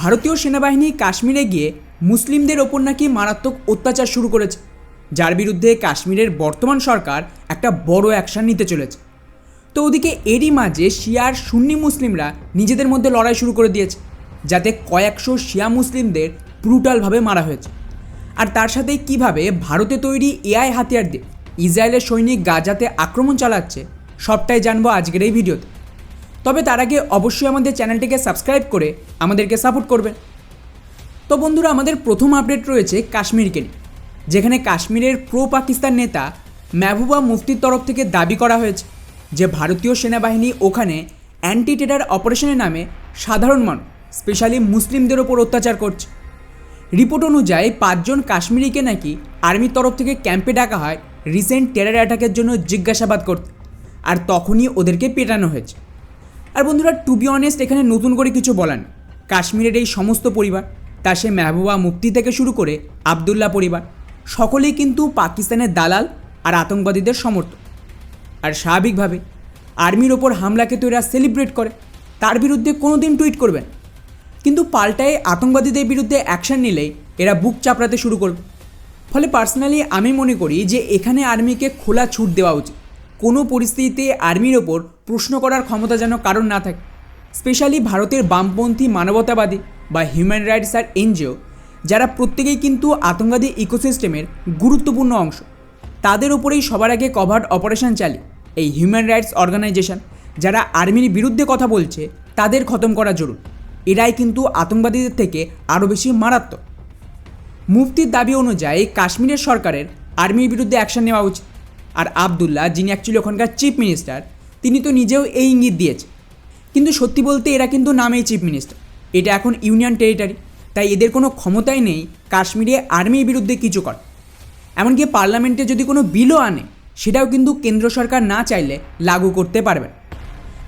ভারতীয় সেনাবাহিনী কাশ্মীরে গিয়ে মুসলিমদের ওপর নাকি মারাত্মক অত্যাচার শুরু করেছে, যার বিরুদ্ধে কাশ্মীরের বর্তমান সরকার একটা বড় অ্যাকশন নিতে চলেছে। তো ওদিকে এরই মাঝে শিয়ার সুন্নি মুসলিমরা নিজেদের মধ্যে লড়াই শুরু করে দিয়েছে, যাতে কয়েকশো শিয়া মুসলিমদের ব্রুটালভাবে মারা হয়েছে। আর তার সাথে কীভাবে ভারতে তৈরি এআই হাতিয়ার দিয়ে ইসরায়েলের সৈনিক গাজাতে আক্রমণ চালাচ্ছে, সবটাই জানব আজকের এই ভিডিওতে। তবে তার আগে অবশ্যই আমাদের চ্যানেলটিকে সাবস্ক্রাইব করে আমাদেরকে সাপোর্ট করবেন। তো বন্ধুরা, আমাদের প্রথম আপডেট রয়েছে কাশ্মীরকে নিয়ে, যেখানে কাশ্মীরের প্রো পাকিস্তান নেতা মেহবুবা মুফতির তরফ থেকে দাবি করা হয়েছে যে ভারতীয় সেনাবাহিনী ওখানে অ্যান্টি টেরার অপারেশনের নামে সাধারণ মানুষ, স্পেশালি মুসলিমদের ওপর অত্যাচার করছে। রিপোর্ট অনুযায়ী পাঁচজন কাশ্মীরিকে নাকি আর্মির তরফ থেকে ক্যাম্পে ডাকা হয় রিসেন্ট টেরার অ্যাটাকের জন্য জিজ্ঞাসাবাদ করতে, আর তখনই ওদেরকে পেটানো হয়েছে। আর বন্ধুরা টু বি অনেস্ট এখানে নতুন করে কিছু বলার কাশ্মীরের এই সমস্ত পরিবার তা সে মেহবুবা মুফতি থেকে শুরু করে আবদুল্লাহ পরিবার, সকলেই কিন্তু পাকিস্তানের দালাল আর আতঙ্কবাদীদের সমর্থক। আর স্বাভাবিকভাবে আর্মির ওপর হামলাকে তো এরা সেলিব্রেট করে, তার বিরুদ্ধে কোনো দিন টুইট করবেন কিন্তু পাল্টায় আতঙ্কবাদীদের বিরুদ্ধে অ্যাকশন নিলেই এরা বুক চাপড়াতে শুরু করবে। ফলে পার্সোনালি আমি মনে করি যে এখানে আর্মিকে খোলা ছুট দেওয়া উচিত। কোনো পরিস্থিতিতে আর্মির ওপর প্রশ্ন করার ক্ষমতা যেন কারণ না থাকে। স্পেশালি ভারতের বামপন্থী মানবতাবাদী বা হিউম্যান রাইটস আর এনজিও, যারা প্রত্যেকেই কিন্তু আতঙ্কবাদী ইকোসিস্টেমের গুরুত্বপূর্ণ অংশ। তাদের ওপরেই সবার আগে কভার্ড অপারেশন চালিয়ে এই হিউম্যান রাইটস অর্গানাইজেশন, যারা আর্মির বিরুদ্ধে কথা বলছে, তাদের খতম করা জরুর। এরাই কিন্তু আতঙ্কবাদীদের থেকে আরও বেশি মারাত্মক। মুফতির দাবি অনুযায়ী কাশ্মীরের সরকারের আর্মির বিরুদ্ধে অ্যাকশন নেওয়া উচিত। আর আবদুল্লাহ, যিনি অ্যাকচুয়ালি ওখানকার চিফ মিনিস্টার তিনি তো নিজেও এই ইঙ্গিত দিয়েছে কিন্তু সত্যি বলতে এরা কিন্তু নামেই চিফ মিনিস্টার এটা এখন ইউনিয়ন টেরিটারি তাই এদের কোনো ক্ষমতাই নেই কাশ্মীরে আর্মির বিরুদ্ধে কিছু কর এমনকি পার্লামেন্টে যদি কোনো বিলও আনে, সেটাও কিন্তু কেন্দ্র সরকার না চাইলে লাগু করতে পারবে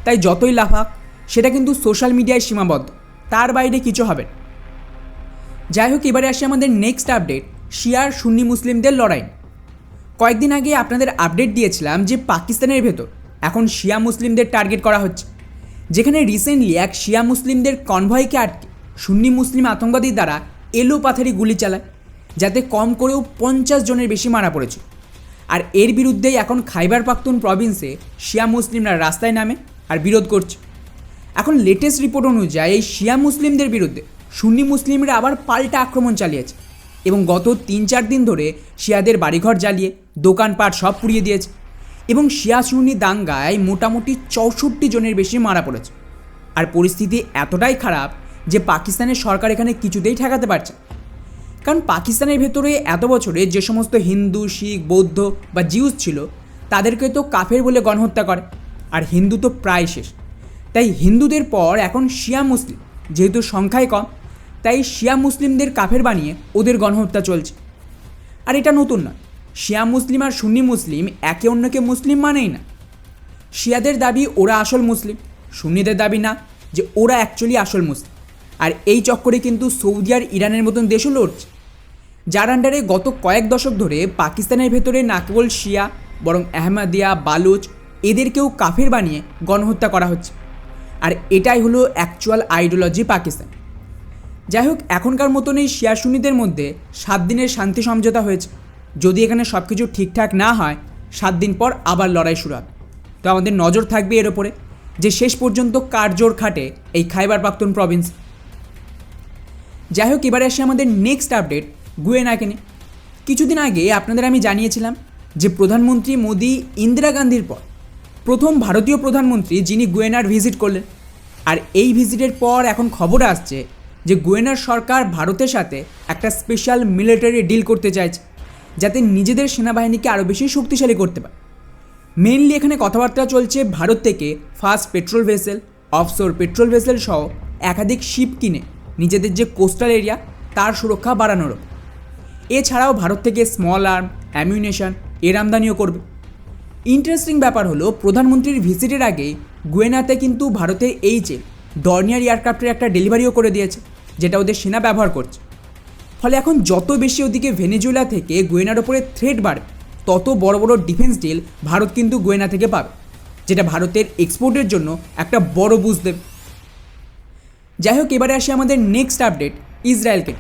তাই যতই লাফাক সেটা কিন্তু সোশ্যাল মিডিয়ায় সীমাবদ্ধ, তার বাইরে কিছু হবে যাই হোক, এবারে আসে আমাদের নেক্সট আপডেট শিয়ার সুন্নি মুসলিমদের লড়াই কয়েকদিন আগে আপনাদের আপডেট দিয়েছিলাম যে পাকিস্তানের ভেতর এখন শিয়া মুসলিমদের টার্গেট করা হচ্ছে। যেখানে রিসেন্টলি এক শিয়া মুসলিমদের কনভয়কে আটকে সুন্নি মুসলিম আতঙ্কবাদী দ্বারা এলো পাথারি গুলি চালায়, যাতে কম করেও পঞ্চাশ জনের বেশি মারা পড়েছে। আর এর বিরুদ্ধেই এখন খাইবার পাখতুন প্রভিন্সে শিয়া মুসলিমরা রাস্তায় নামে আর বিরোধ করছে। এখন লেটেস্ট রিপোর্ট অনুযায়ী এই শিয়া মুসলিমদের বিরুদ্ধে সুন্নি মুসলিমরা আবার পাল্টা আক্রমণ চালিয়েছে এবং গত তিন চার দিন ধরে শিয়াদের বাড়িঘর জ্বালিয়ে দোকানপাট সব পুড়িয়ে দিয়েছে। এবং শিয়া সুন্নি দাঙ্গায় মোটামুটি চৌষট্টি জনের বেশি মারা পড়েছে। আর পরিস্থিতি এতটাই খারাপ যে পাকিস্তানের সরকার এখানে কিছুতেই ঠেকাতে পারছে কারণ পাকিস্তানের ভেতরে এত বছরে যে সমস্ত হিন্দু, শিখ, বৌদ্ধ বা জিউস ছিল, তাদেরকে তো কাফের বলে গণহত্যা করে। আর হিন্দু তো প্রায় শেষ। তাই হিন্দুদের পর এখন শিয়া মুসলিম। যেহেতু সংখ্যায় কম, তাই শিয়া মুসলিমদের কাফের বানিয়ে ওদের গণহত্যা চলছে। আর এটা নতুন নয়। শিয়া মুসলিম আর সুন্নি মুসলিম একে অন্যকে মুসলিম মানেই না। শিয়াদের দাবি ওরা আসল মুসলিম, সুন্নিদের দাবি না যে ওরা অ্যাকচুয়ালি আসল মুসলিম। আর এই চক্করে কিন্তু সৌদি আর ইরানের মতন দেশও লড়ছে। যার আন্ডারে গত কয়েক দশক ধরে পাকিস্তানের ভেতরে না কেবল শিয়া, বরং আহমদিয়া, বালুচ এদেরকেও কাফের বানিয়ে গণহত্যা করা হচ্ছে। আর এটাই হলো অ্যাকচুয়াল আইডিওলজি পাকিস্তান। যাই হোক, এখনকার মতনই শিয়া সুন্নিদের মধ্যে সাত দিনের শান্তি সমঝোতা হয়েছে। যদি এখানে সব কিছু ঠিকঠাক না হয়, সাত দিন পর আবার লড়াই শুরু হবে। তো আমাদের নজর থাকবে এর ওপরে যে শেষ পর্যন্ত কার জোর খাটে এই খাইবার পাখতুন প্রভিন্স। যাই হোক এবারে আসে আমাদের নেক্সট আপডেট গুয়েনাকে কিছুদিন আগে আপনাদের আমি জানিয়েছিলাম যে প্রধানমন্ত্রী মোদি ইন্দিরা গান্ধীর পর প্রথম ভারতীয় প্রধানমন্ত্রী যিনি গুয়েনার ভিজিট করলেন। আর এই ভিজিটের পর এখন খবর আসছে যে গুয়েনার সরকার ভারতের সাথে একটা স্পেশাল মিলিটারি ডিল করতে চাইছে। যাতে নিজেদের সেনাবাহিনীকে আরও বেশি শক্তিশালী করতে পারে। মেইনলি এখানে কথাবার্তা চলছে ভারত থেকে fast patrol vessel offshore patrol vessel সহ একাধিক শিপ কিনে নিজেদের যে কোস্টাল এরিয়া তার সুরক্ষা বাড়ানোর। এছাড়াও ভারত থেকে স্মল আর্ম অ্যামিউনেশন এর আমদানিও করবে। ইন্টারেস্টিং ব্যাপার হলো প্রধানমন্ত্রীর ভিজিটের আগে গুয়েনাতে কিন্তু ভারতের এইচএল ডর্নিয়ার এয়ারক্রাফটের একটা ডেলিভারিও করে দিয়েছে, যেটা ওদের সেনা ব্যবহার করছে। ফলে এখন যত বেশি ওদিকে ভেনেজুয়েলা থেকে গোয়েনার ওপরে থ্রেট বাড়বে তত বড় বড় ডিফেন্স ডিল ভারত কিন্তু গোয়েনা থেকে পাবে, যেটা ভারতের এক্সপোর্টের জন্য একটা বড় বুঝ দেবে। যাই হোক, এবারে আসি আমাদের নেক্সট আপডেট ইসরায়েলকে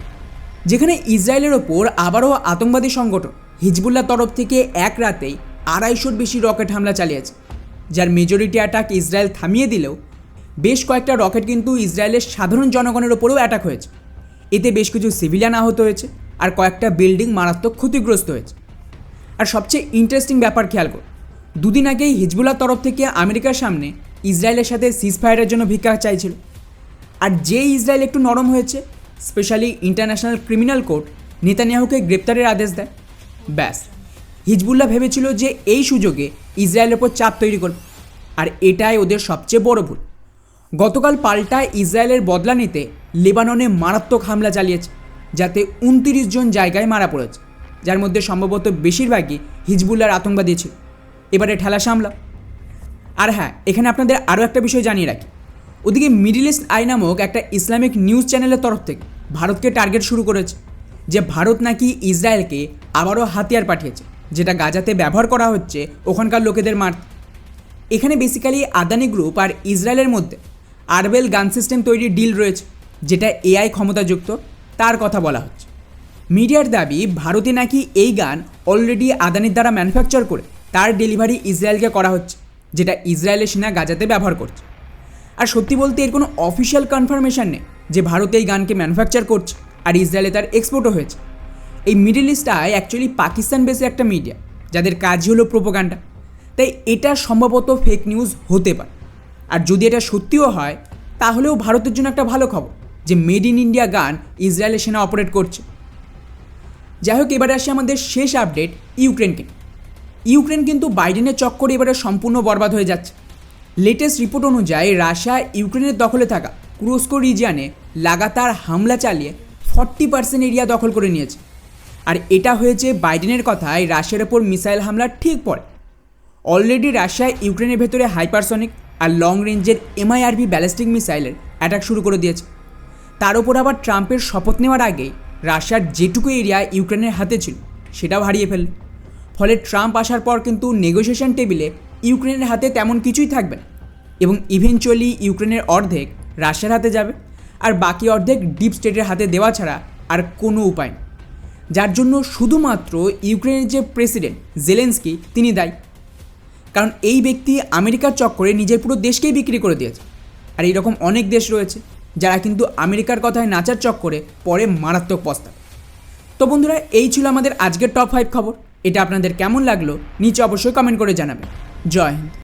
যেখানে ইসরায়েলের ওপর আবারও আতঙ্কবাদী সংগঠন হিজবুল্লাহ তরফ থেকে এক রাতেই আড়াইশোর বেশি রকেট হামলা চালিয়েছে, যার মেজরিটি অ্যাটাক ইসরায়েল থামিয়ে দিলেও বেশ কয়েকটা রকেট কিন্তু ইসরায়েলের সাধারণ জনগণের ওপরেও অ্যাটাক হয়েছে। এতে বেশ কিছু সিভিলিয়ান আহত হয়েছে আর কয়েকটা বিল্ডিং মারাত্মক ক্ষতিগ্রস্ত হয়েছে। আর সবচেয়ে ইন্টারেস্টিং ব্যাপার খেয়াল করুন দুদিন আগেই হিজবুল্লার তরফ থেকে আমেরিকার সামনে ইসরায়েলের সাথে সিজ ফায়ারের জন্য ভিক্ষা চাইছিল। আর যে ইসরায়েল একটু নরম হয়েছে স্পেশালি ইন্টারন্যাশনাল ক্রিমিনাল কোর্ট নেতানিয়াহুকে গ্রেপ্তারের আদেশ দেয়। ব্যাস, হিজবুল্লাহ ভেবেছিল যে এই সুযোগে ইসরায়েলের ওপর চাপ তৈরি করবে। আর এটাই ওদের সবচেয়ে বড় ভুল। গতকাল পাল্টা ইসরায়েলের বদলা নিতে লেবাননে মারাত্মক হামলা চালিয়েছে, যাতে উনতিরিশ জন জায়গায় মারা পড়েছে, যার মধ্যে সম্ভবত বেশিরভাগই হিজবুল্লার আতঙ্কবাদী ছিল। এবারে ঠেলা সামলা। আর হ্যাঁ এখানে আপনাদের আরও একটা বিষয় জানিয়ে রাখি। ওদিকে মিডিল ইস্ট আই নামক একটা ইসলামিক নিউজ চ্যানেলের তরফ থেকে ভারতকে টার্গেট শুরু করেছে যে ভারত নাকি ইসরায়েলকে আবারও হাতিয়ার পাঠিয়েছে, যেটা গাজাতে ব্যবহার করা হচ্ছে ওখানকার লোকেদের মারতে এখানে বেসিক্যালি আদানি গ্রুপ আর ইসরায়েলের মধ্যে আরবেল গান সিস্টেম তৈরির ডিল রয়েছে। যেটা এআই ক্ষমতাযুক্ত, তার কথা বলা হচ্ছে। মিডিয়ার দাবি, ভারতে নাকি এই গান অলরেডি আদানির দ্বারা ম্যানুফ্যাকচার করে, তার ডেলিভারি ইসরায়েলকে করা হচ্ছে, যেটা ইসরায়েলের সেনা গাজাতে ব্যবহার করছে। আর সত্যি বলতে এর কোনো অফিসিয়াল কনফার্মেশন নেই যে ভারত এই গানকে ম্যানুফ্যাকচার করছে, আর ইসরায়েলে তার এক্সপোর্টও হয়েছে। এই মিডিল ইস্টটায় অ্যাকচুয়ালি পাকিস্তান বেসে একটা মিডিয়া যাদের কাজই হলো প্রোপোগান্ডা তাই এটা সম্ভবত ফেক নিউজ হতে পারে। আর যদি এটা সত্যিও হয়, তাহলেও ভারতের জন্য একটা ভালো খবর। যে মেড ইন ইন্ডিয়া গান ইসরায়েলের সেনা অপারেট করছে। যাই হোক, এবারে আসি আমাদের শেষ আপডেট ইউক্রেনকে ইউক্রেন কিন্তু বাইডেনের চক্করে এবারে সম্পূর্ণ বরবাদ হয়ে যাচ্ছে। লেটেস্ট রিপোর্ট অনুযায়ী রাশিয়া ইউক্রেনের দখলে থাকা কুরস্কো রিজিয়ানে লাগাতার হামলা চালিয়ে ফর্টি পার্সেন্ট এরিয়া দখল করে নিয়েছে। আর এটা হয়েছে বাইডেনের কথায় রাশিয়ার ওপর মিসাইল হামলার ঠিক পরে। অলরেডি রাশিয়া ইউক্রেনের ভেতরে হাইপারসনিক আর লং রেঞ্জের এমআইআরভি ব্যালিস্টিক মিসাইলের অ্যাটাক শুরু করে দিয়েছে। তার ওপর আবার ট্রাম্পের শপথ নেওয়ার আগে রাশিয়ার যেটুকু এরিয়া ইউক্রেনের হাতে ছিল, সেটাও হারিয়ে ফেলল। ফলে ট্রাম্প আসার পর কিন্তু নেগোসিয়েশন টেবিলে ইউক্রেনের হাতে তেমন কিছুই থাকবে না এবং ইভেনচুয়ালি ইউক্রেনের অর্ধেক রাশিয়ার হাতে যাবে আর বাকি অর্ধেক ডিপ স্টেটের হাতে দেওয়া ছাড়া আর কোনো উপায় নেই। যার জন্য শুধুমাত্র ইউক্রেনের যে প্রেসিডেন্ট জেলেন্সকি তিনি দায়ী। কারণ এই ব্যক্তি আমেরিকার চক্করে নিজের পুরো দেশকেই বিক্রি করে দিয়েছে। আর এইরকম অনেক দেশ রয়েছে যারা কিন্তু আমেরিকার কথায় নাচার চক্করে পরে মারাত্মক পস্তাবে তো বন্ধুরা, এই ছিল আমাদের আজকের টপ ফাইভ খবর। এটা আপনাদের কেমন লাগল, নিচে অবশ্যই কমেন্ট করে জানাবেন। জয় হিন্দ।